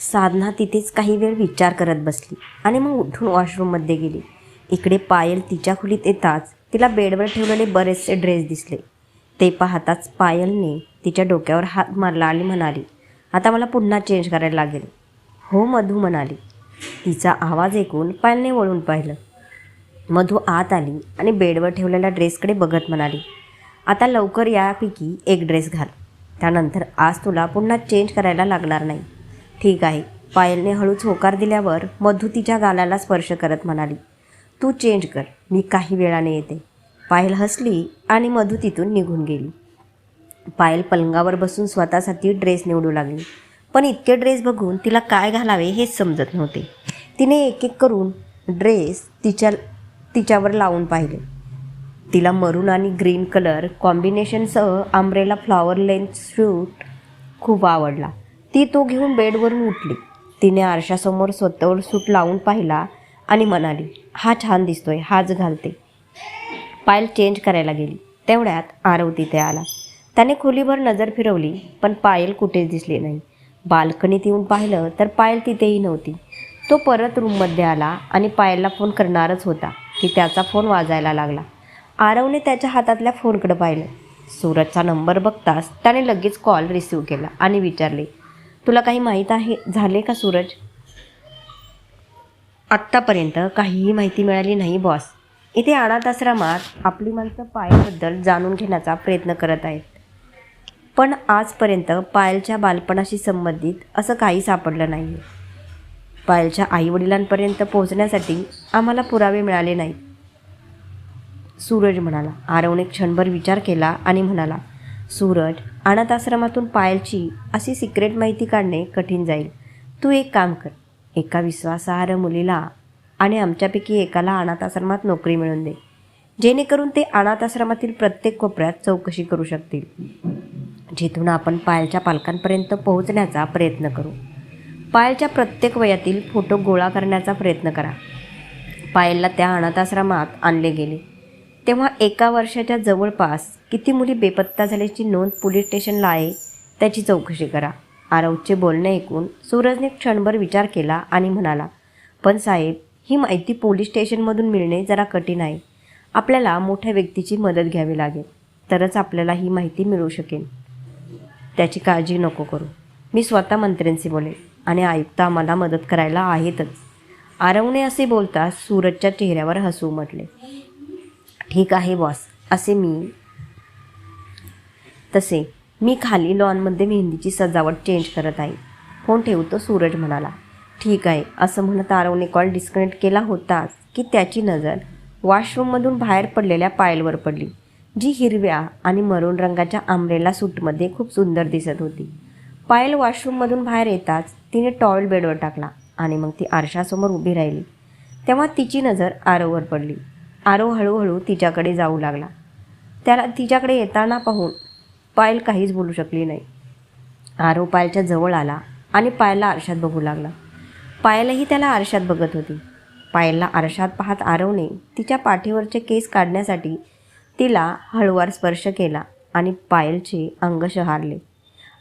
साधना तिथेच काही वेळ विचार करत बसली आणि मग उठून वॉशरूममध्ये गेली. इकडे पायल तिच्या खोलीत येताच तिला बेडवर ठेवलेले बरेचसे ड्रेस दिसले. ते पाहताच पायलने तिच्या डोक्यावर हात मारला आणि म्हणाली आता मला पुन्हा चेंज करायला लागेल. हो मधू म्हणाली. तिचा आवाज ऐकून पायलने वळून पाहिलं. मधू आत आली आणि बेडवर ठेवलेल्या ड्रेसकडे बघत म्हणाली आता लवकर यापैकी एक ड्रेस घाल. त्यानंतर आज तुला पुन्हा चेंज करायला लागणार नाही. ठीक आहे. पायलने हळूच होकार दिल्यावर मधू तिच्या गालाला स्पर्श करत म्हणाली तू चेंज कर. मी काही वेळाने येते. पायल हसली आणि मधू तिथून निघून गेली. पायल पलंगावर बसून स्वतःसाठी ड्रेस निवडू लागली. पण इतके ड्रेस बघून तिला काय घालावे हेच समजत नव्हते. तिने एक एक करून ड्रेस तिच्या तिच्यावर लावून पाहिले. तिला मरून आणि ग्रीन कलर कॉम्बिनेशनसह आंब्रेला फ्लॉवर लेंथ शूट खूप आवडला. ती तो घेऊन बेडवरून उठली. तिने आरशासमोर स्वतःवर सूट लावून पाहिला आणि म्हणाली हा छान दिसतोय हाच घालते. पायल चेंज करायला गेली. तेवढ्यात आरव तिथे आला. त्याने खोलीभर नजर फिरवली पण पायल कुठेच दिसली नाही. बाल्कनीत येऊन पाहिलं तर पायल तिथेही नव्हती. तो परत रूममध्ये आला आणि पायलला फोन करणारच होता की त्याचा फोन वाजायला लागला. आरवने त्याच्या हातातल्या फोनकडे पाहिलं. सूरजचा नंबर बघताच त्याने लगेच कॉल रिसीव केला आणि विचारले तुला काही माहीत आहे झाले का सूरज? आत्तापर्यंत काहीही माहिती मिळाली नाही बॉस इथे अनाथ आश्रमात आपली माणसं पायलबद्दल जाणून घेण्याचा प्रयत्न करत आहेत. पण आजपर्यंत पायलच्या बालपणाशी संबंधित असं काही सापडलं नाही पायलच्या आईवडिलांपर्यंत पोहोचण्यासाठी आम्हाला पुरावे मिळाले नाहीत. सूरज म्हणाला. आरवने क्षणभर विचार केला आणि म्हणाला सूरज अनाथ आश्रमातून पायलची अशी सिक्रेट माहिती काढणे कठीण जाईल. तू एक काम कर. एका विश्वासार्ह मुलीला आणि आमच्यापैकी एकाला अनाथ आश्रमात नोकरी मिळवून दे. जेणेकरून ते अनाथ आश्रमातील प्रत्येक कोपऱ्यात चौकशी करू शकतील. जिथून आपण पायलच्या पालकांपर्यंत पोहोचण्याचा प्रयत्न करू. पायलच्या प्रत्येक वयातील फोटो गोळा करण्याचा प्रयत्न करा. पायलला त्या अनाथाश्रमात आणले गेले. तेव्हा एका वर्षाच्या जवळपास किती मुली बेपत्ता झाल्याची नोंद पोलीस स्टेशनला आहे त्याची चौकशी करा. आरवचे बोलणे ऐकून सूरजने क्षणभर विचार केला आणि म्हणाला पण साहेब ही माहिती पोलीस स्टेशनमधून मिळणे जरा कठीण आहे. आपल्याला मोठ्या व्यक्तीची मदत घ्यावी लागेल. तरच आपल्याला ही माहिती मिळू शकेल. त्याची काळजी नको करू. मी स्वतः मंत्र्यांशी बोलेन आणि आयुक्त आम्हाला मदत करायला आहेतच. आरवने असे बोलता सूरजच्या चेहऱ्यावर हसू म्हटले ठीक आहे बॉस असे मी तसे मी खाली लॉनमध्ये मेहंदीची सजावट चेंज करत आहे. फोन ठेवतो सूरज म्हणाला. ठीक आहे असं म्हणत आरवने कॉल डिस्कनेक्ट केला होताच की त्याची नजर वॉशरूममधून बाहेर पडलेल्या पायलवर पडली जी हिरव्या आणि मरून रंगाच्या आंब्रेला सूटमध्ये खूप सुंदर दिसत होती. पायल वॉशरूममधून बाहेर येताच तिने टॉवेल बेडवर टाकला आणि मग ती आरशासमोर उभी राहिली. तेव्हा तिची नजर आरववर पडली. आरव हळूहळू तिच्याकडे जाऊ लागला. त्याला तिच्याकडे येताना पाहून पायल काहीच बोलू शकली नाही. आरव पायलच्या जवळ आला आणि पायलला आरशात बघू लागला. पायलही त्याला आरशात बघत होती. पायलला आरशात पाहत आरवने तिच्या पाठीवरचे केस काढण्यासाठी तिला हळुवार स्पर्श केला आणि पायलचे अंग शहारले.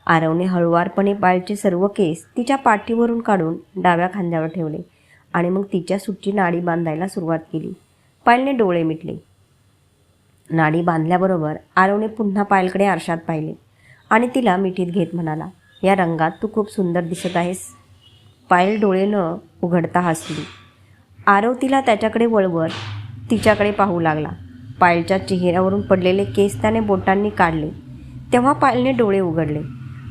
आरवने हळुवारपणे पायलचे सर्व केस तिच्या पाठीवरून काढून डाव्या खांद्यावर ठेवले आणि मग तिच्या सुटची नाडी बांधायला सुरुवात केली. पायलने डोळे मिटले. नाडी बांधल्याबरोबर आरवने पुन्हा पायलकडे आरशात पाहिले आणि तिला मिठीत घेत म्हणाला या रंगात तू खूप सुंदर दिसत आहेस. पायल डोळे न उघडता हसली. आरव तिला त्याच्याकडे वळवत तिच्याकडे पाहू लागला. पायलच्या चेहऱ्यावरून पडलेले केस त्याने बोटांनी काढले. तेव्हा पायलने डोळे उघडले.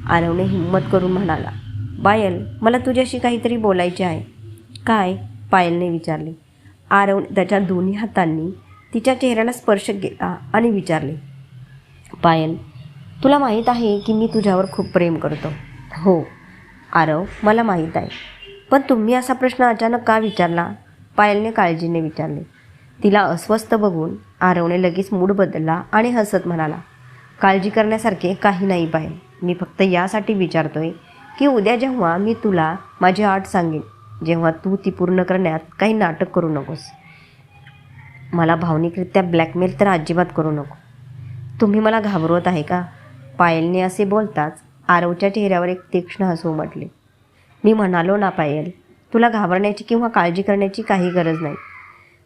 आरवने हिंमत करून म्हणाला पायल मला तुझ्याशी काहीतरी बोलायचे आहे. काय? पायलने विचारले. आरवने त्याच्या दोन्ही हातांनी तिच्या चेहऱ्याला स्पर्श केला आणि विचारले पायल तुला माहीत आहे की मी तुझ्यावर खूप प्रेम करतो. हो आरव मला माहीत आहे. पण तुम्ही असा प्रश्न अचानक का विचारला? पायलने काळजीने विचारले. तिला अस्वस्थ बघून आरवने लगेच मूड बदलला आणि हसत म्हणाला काळजी करण्यासारखे काही नाही पायल. मी फक्त यासाठी विचारतोय की उद्या जेव्हा मी तुला माझी आठ सांगेन जेव्हा तू ती पूर्ण करण्यात काही नाटक करू नकोस. मला भावनिकरित्या ब्लॅकमेल तर अजिबात करू नको. तुम्ही मला घाबरवत आहे का? पायलने असे बोलताच आरवच्या चेहऱ्यावर एक तीक्ष्ण हसू उमटले. मी म्हणालो ना पायल तुला घाबरण्याची किंवा काळजी करण्याची काही गरज नाही.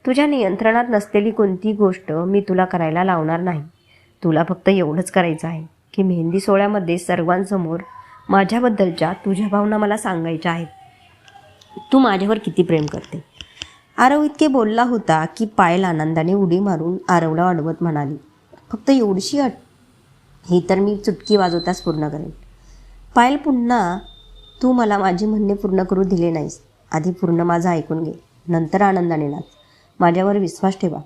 तुझ्या नियंत्रणात नसलेली कोणती गोष्ट मी तुला करायला लावणार नाही. तुला फक्त एवढंच करायचं आहे की मेहंदी सोहळ्यामध्ये सर्वांसमोर माझ्याबद्दलच्या तुझ्या भावना मला सांगायच्या आहेत. तू माझ्यावर किती प्रेम करते? आरव इतके बोलला होता की पायल आनंदाने उडी मारून आरवला अडवत म्हणाली फक्त एवढीशी अट. ही तर मी चुटकी वाजवताच पूर्ण करेन. पायल पुन्हा तू मला माझी म्हणणे पूर्ण करू दिले नाहीस. आधी पूर्ण माझं ऐकून घे. नंतर आनंदाने नाच. माझ्यावर विश्वास ठेवा.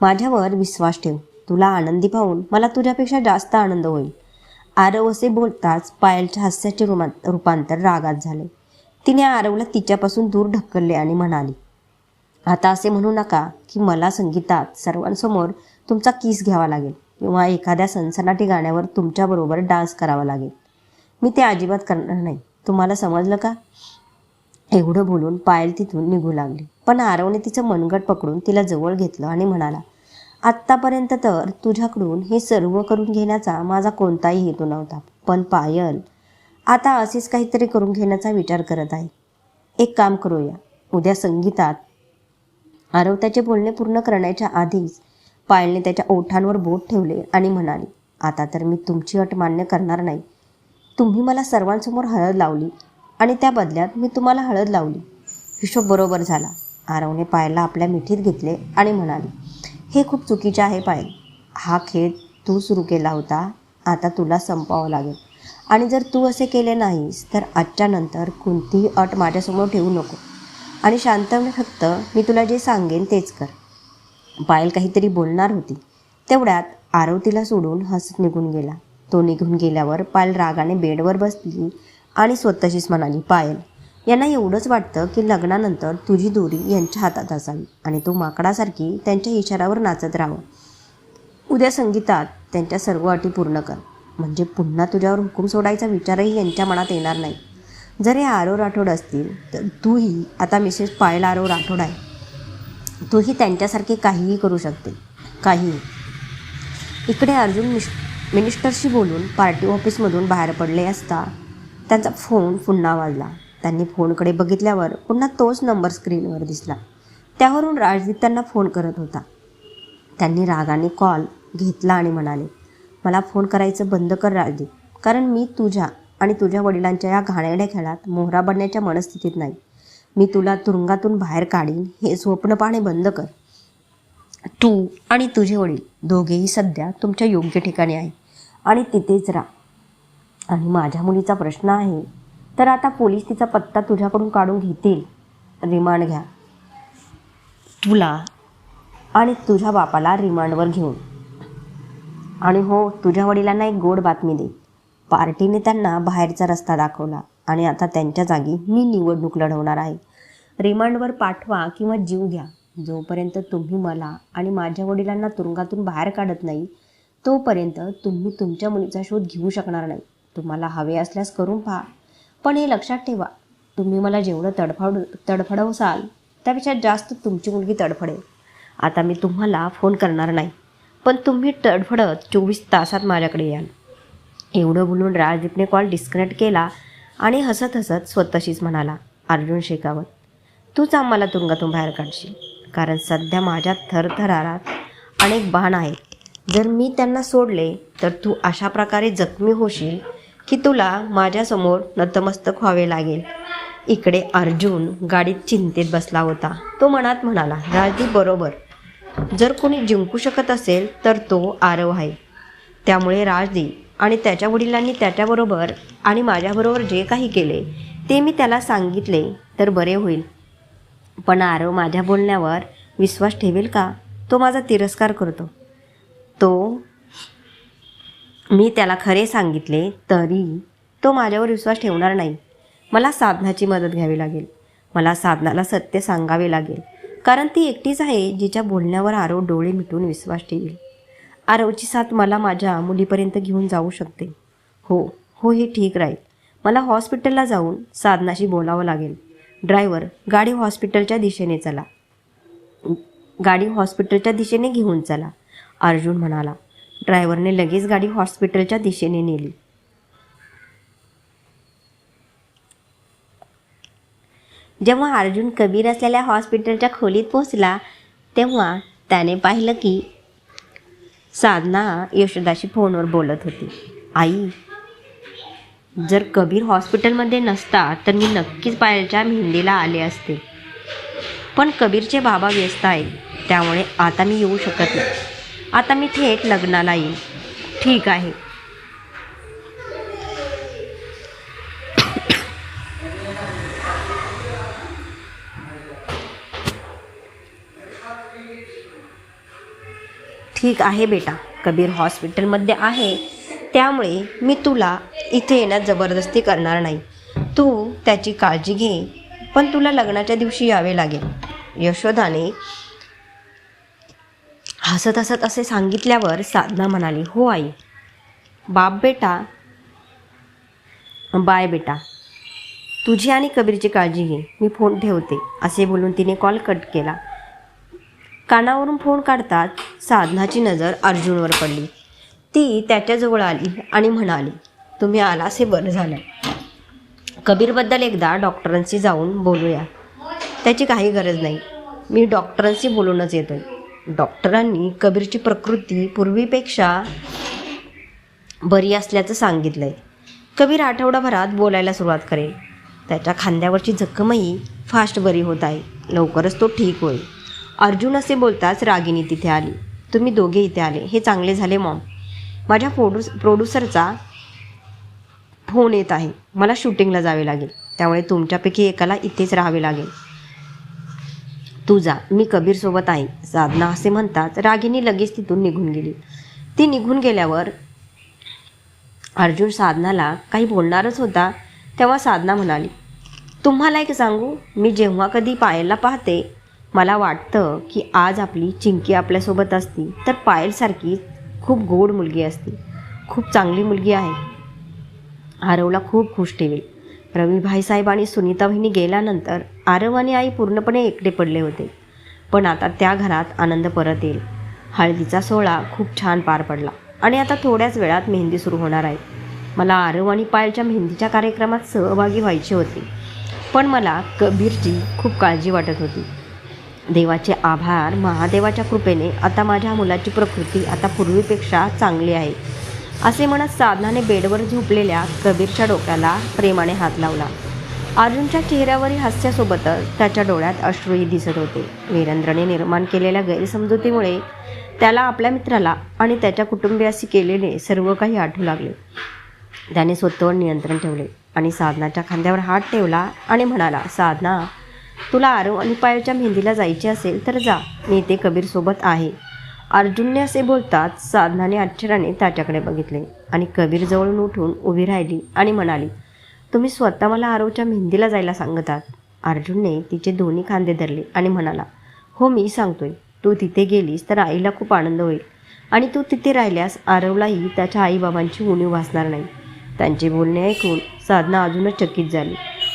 माझ्यावर विश्वास ठेव. तुला आनंदी पाहून मला तुझ्यापेक्षा जास्त आनंद होईल. आरव असे बोलताच पायलच्या हास्याचे रुमा रूपांतर रागात झाले. तिने आरवला तिच्यापासून दूर ढकलले आणि म्हणाली आता असे म्हणू नका की मला संगीतात सर्वांसमोर तुमचा किस घ्यावा लागेल किंवा एखाद्या सनसनाटी गाण्यावर तुमच्याबरोबर डान्स करावा लागेल. मी ते अजिबात करणार नाही. तुम्हाला समजलं का? एवढं बोलून पायल तिथून निघू लागली. पण आरवने तिचं मनगट पकडून तिला जवळ घेतलं आणि म्हणाला आत्तापर्यंत तर तुझ्याकडून हे सर्व करून घेण्याचा माझा कोणताही हेतू नव्हता. पण पायल आता असेच काहीतरी करून घेण्याचा विचार करत आहे. एक काम करूया. उद्या संगीतात आरव त्याचे बोलणे पूर्ण करण्याच्या आधीच पायलने त्याच्या ओठांवर बोट ठेवले आणि म्हणाली आता तर मी तुमची अट मान्य करणार नाही. तुम्ही मला सर्वांसमोर हळद लावली आणि त्या बदल्यात मी तुम्हाला हळद लावली. हिशोब बरोबर झाला. आरवने पायला आपल्या मिठीत घेतले आणि म्हणाली हे खूप चुकीचे आहे पायल. हा खेळ तू सुरू केला होता आता तुला संपवावं लागेल. आणि जर तू असे केले नाहीस तर आजच्या नंतर कोणतीही अट माझ्यासमोर ठेवू नको. आणि शांतपणे फक्त मी तुला जे सांगेन तेच कर. पायल काहीतरी बोलणार होती. तेवढ्यात आरवतीला सोडून हसत निघून गेला. तो निघून गेल्यावर पायल रागाने बेडवर बसली आणि स्वतःशीच म्हणाली पायल यांना एवढंच वाटतं की लग्नानंतर तुझी दोरी यांच्या हातात असावी आणि तो माकडासारखी त्यांच्या इशारावर नाचत राहावं. उद्या संगीतात त्यांच्या सर्व अटी पूर्ण कर. म्हणजे पुन्हा तुझ्यावर हुकूम सोडायचा विचारही यांच्या मनात येणार नाही. जर हे आरो राठोड असतील तर तूही आता मिसेस पायल आरो राठोड आहे. तूही त्यांच्यासारखे काहीही करू शकते काहीही. इकडे अर्जुन मिश मिनिस्टरशी बोलून पार्टी ऑफिसमधून बाहेर पडले असता त्यांचा फोन पुन्हा वाजला. त्यांनी फोनकडे बघितल्यावर पुन्हा तोच नंबर स्क्रीनवर दिसला. त्यावरून राजदीप त्यांना फोन करत होता. त्यांनी रागाने कॉल घेतला आणि म्हणाले मला फोन करायचं बंद कर राजदीप कारण मी तुझ्या आणि तुझ्या वडिलांच्या या घाणेरड्या खेळात मोहरा बनण्याच्या मनस्थितीत नाही. मी तुला तुरुंगातून बाहेर काढीन हे स्वप्न पाहणे बंद कर. तू आणि तुझे वडील दोघेही सध्या तुमच्या योग्य ठिकाणी आहे आणि तिथेच राहा. आणि माझ्या मुलीचा प्रश्न आहे तर आता पोलीस तिचा पत्ता तुझ्याकडून काढून घेतील. रिमांड घ्या. तुला? आणि तुझ्या बापाला रिमांडवर घेऊन. आणि हो तुझ्या वडिलांना एक गोड बातमी दे. पार्टीने त्यांना बाहेरचा रस्ता दाखवला आणि आता त्यांच्या जागी मी निवडणूक लढवणार आहे. रिमांडवर पाठवा किंवा जीव घ्या. जोपर्यंत तुम्ही मला आणि माझ्या वडिलांना तुरुंगातून बाहेर काढत नाही तोपर्यंत तुम्ही तुमच्या मुलीचा शोध घेऊ शकणार नाही. तुम्हाला हवे असल्यास करून पहा. पण हे लक्षात ठेवा तुम्ही मला जेवढं तडफड तडफडवसाल त्यापेक्षा जास्त तुमची मुलगी तडफडेल. आता मी तुम्हाला फोन करणार नाही पण तुम्ही तडफडत चोवीस तासात माझ्याकडे याल. एवढं बोलून राजदीपने कॉल डिस्कनेक्ट केला आणि हसत हसत स्वतःशीच म्हणाला अर्जुन शेखावत तूच आम्हाला तुरुंगातून बाहेर काढशील कारण सध्या माझ्या थरथरारात अनेक बाण आहेत. जर मी त्यांना सोडले तर तू अशा प्रकारे जखमी होशील की तुला माझ्यासमोर नतमस्तक व्हावे लागेल. इकडे अर्जुन गाडीत चिंतेत बसला होता. तो मनात म्हणाला राजदीप बरोबर. जर कोणी जिंकू शकत असेल तर तो आरव आहे. त्यामुळे राजदीप आणि त्याच्या वडिलांनी त्याच्याबरोबर आणि माझ्याबरोबर जे काही केले ते मी त्याला सांगितले तर बरे होईल. पण आरव माझ्या बोलण्यावर विश्वास ठेवेल का? तो माझा तिरस्कार करतो. तो मी त्याला खरे सांगितले तरी तो माझ्यावर विश्वास ठेवणार नाही. मला साधनाची मदत घ्यावी लागेल. मला साधनाला सत्य सांगावे लागेल. कारण ती एकटीच आहे जिच्या बोलण्यावर आरव डोळे मिटून विश्वास ठेवेल. आरवची साथ मला माझ्या मुलीपर्यंत घेऊन जाऊ शकते. हो हो हे ठीक राहील. मला हॉस्पिटलला जाऊन साधनाशी बोलावं लागेल. ड्रायव्हर गाडी हॉस्पिटलच्या दिशेने चला. गाडी हॉस्पिटलच्या दिशेने घेऊन चला अर्जुन म्हणाला. ड्रायव्हरने लगेच गाडी हॉस्पिटलच्या दिशेने नेली. जेव्हा अर्जुन कबीर असलेल्या हॉस्पिटलच्या खोलीत पोहोचला तेव्हा त्याने पाहिलं की साधना यशोदाशी फोनवर बोलत होती. आई जर कबीर हॉस्पिटलमध्ये नसता तर मी नक्कीच पायलच्या मेहंदीला आले असते. पण कबीरचे बाबा व्यस्त आहेत त्यामुळे आता मी येऊ शकत नाही. आता मी थेट लग्नाला येईन. ठीक आहे. ठीक आहे बेटा. कबीर हॉस्पिटलमध्ये आहे. त्यामुळे मी तुला इथे येण्यात जबरदस्ती करणार नाही. तू त्याची काळजी घे पण तुला लग्नाच्या दिवशी यावे लागेल. यशोदाने हसत हसत असे सांगितल्यावर साधना म्हणाली हो आई. बाप बेटा बाय बेटा. तुझी आणि कबीरची काळजी घे. मी फोन ठेवते. असे बोलून तिने कॉल कट केला. कानावरून फोन काढताच साधनाची नजर अर्जुनवर पडली. ती त्याच्याजवळ आली आणि म्हणाली तुम्ही आला असे बरं झालं कबीरबद्दल एकदा डॉक्टरांशी जाऊन बोलूया. त्याची काही गरज नाही. मी डॉक्टरांशी बोलूनच येतोय. डॉक्टरांनी कबीरची प्रकृती पूर्वीपेक्षा बरी असल्याचं सांगितलं आहे कबीर आठवडाभरात बोलायला सुरुवात करेल. त्याच्या खांद्यावरची जखमही फास्ट बरी होत आहे. लवकरच तो ठीक होईल. अर्जुन असे बोलताच रागिनी तिथे आली. तुम्ही दोघे इथे आले. हे चांगले झाले मॉम. माझ्या प्रोड्यूस प्रोड्युसरचा फोन येत आहे. मला शूटिंगला जावे लागेल. त्यामुळे तुमच्यापैकी एकाला इथेच राहावे लागेल. तू जा मी कबीरसोबत आहे साधना असे म्हणताच रागिनी लगेच तिथून निघून गेली. ती निघून गेल्यावर अर्जुन साधनाला काही बोलणारच होता तेव्हा साधना म्हणाली तुम्हाला एक सांगू मी जेव्हा कधी पायलला पाहते मला वाटतं की आज आपली चिंकी आपल्यासोबत असती तर पायलसारखी खूप गोड मुलगी असती खूप चांगली मुलगी आहे. आरवला खूप खुश ठेवेल. रवी साहेब आणि सुनीता बहिणी गेल्यानंतर आरव आणि आई पूर्णपणे एकटे पडले होते. पण आता त्या घरात आनंद परत येईल. हळदीचा सोहळा खूप छान पार पडला. आणि आता थोड्याच वेळात मेहंदी सुरू होणार आहे. मला आरव आणि पायलच्या मेहंदीच्या कार्यक्रमात सहभागी व्हायचे होते. पण मला कबीरची खूप काळजी वाटत होती. देवाचे आभार महादेवाच्या कृपेने आता माझ्या मुलाची प्रकृती आता पूर्वीपेक्षा चांगली आहे. असे म्हणत साधनाने बेडवर झोपलेल्या कबीरच्या डोक्याला प्रेमाने हात लावला. अर्जुनच्या चेहऱ्यावरील हास्यासोबतच त्याच्या डोळ्यात अश्रूही दिसत होते. वीरेंद्रने निर्माण केलेल्या गैरसमजुतीमुळे त्याला आपल्या मित्राला आणि त्याच्या कुटुंबियाशी केलेले सर्व काही आठवू लागले. त्याने स्वतःवर नियंत्रण ठेवले आणि साधनाच्या खांद्यावर हात ठेवला आणि म्हणाला साधना तुला आरव आणि पायलच्या मेहंदीला जायचे असेल तर जा मी ते कबीरसोबत आहे. अर्जुनने असे बोलताच साधनाने आश्चर्याने त्याच्याकडे बघितले आणि कबीरजवळून उठून उभी राहिली आणि म्हणाली तुम्ही स्वतः मला आरवच्या मेहंदीला जायला सांगतात. अर्जुनने तिचे दोन्ही खांदे धरले आणि म्हणाला हो मी सांगतोय. तू तिथे गेलीस तर आईला खूप आनंद होईल. आणि तू तिथे राहिल्यास आरवलाही त्याच्या आईबाबांची उणीव भासणार नाही. त्यांचे बोलणे ऐकून साधना अजूनच चकित झाली.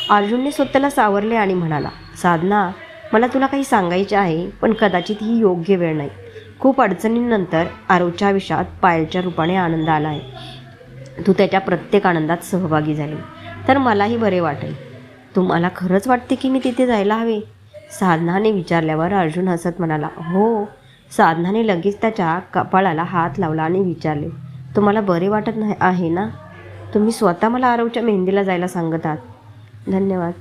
अर्जुनने स्वतःला सावरले आणि म्हणाला साधना मला तुला काही सांगायचे आहे पण कदाचित ही योग्य वेळ नाही. खूप अडचणींनंतर आरवच्या आयुष्यात पायलच्या रूपाने आनंद आला आहे. तू त्याच्या प्रत्येक आनंदात सहभागी झाली. तर मलाही बरे वाटेल. तुम्हाला खरंच वाटते की मी तिथे जायला हवे? साधनाने विचारल्यावर अर्जुन हसत म्हणाला हो. साधनाने लगेच त्याच्या कपाळाला हात लावला आणि विचारले तुम्हाला बरे वाटत नाही आहे ना? तुम्ही स्वतः मला आरवच्या मेहंदीला जायला सांगत आहात. धन्यवाद.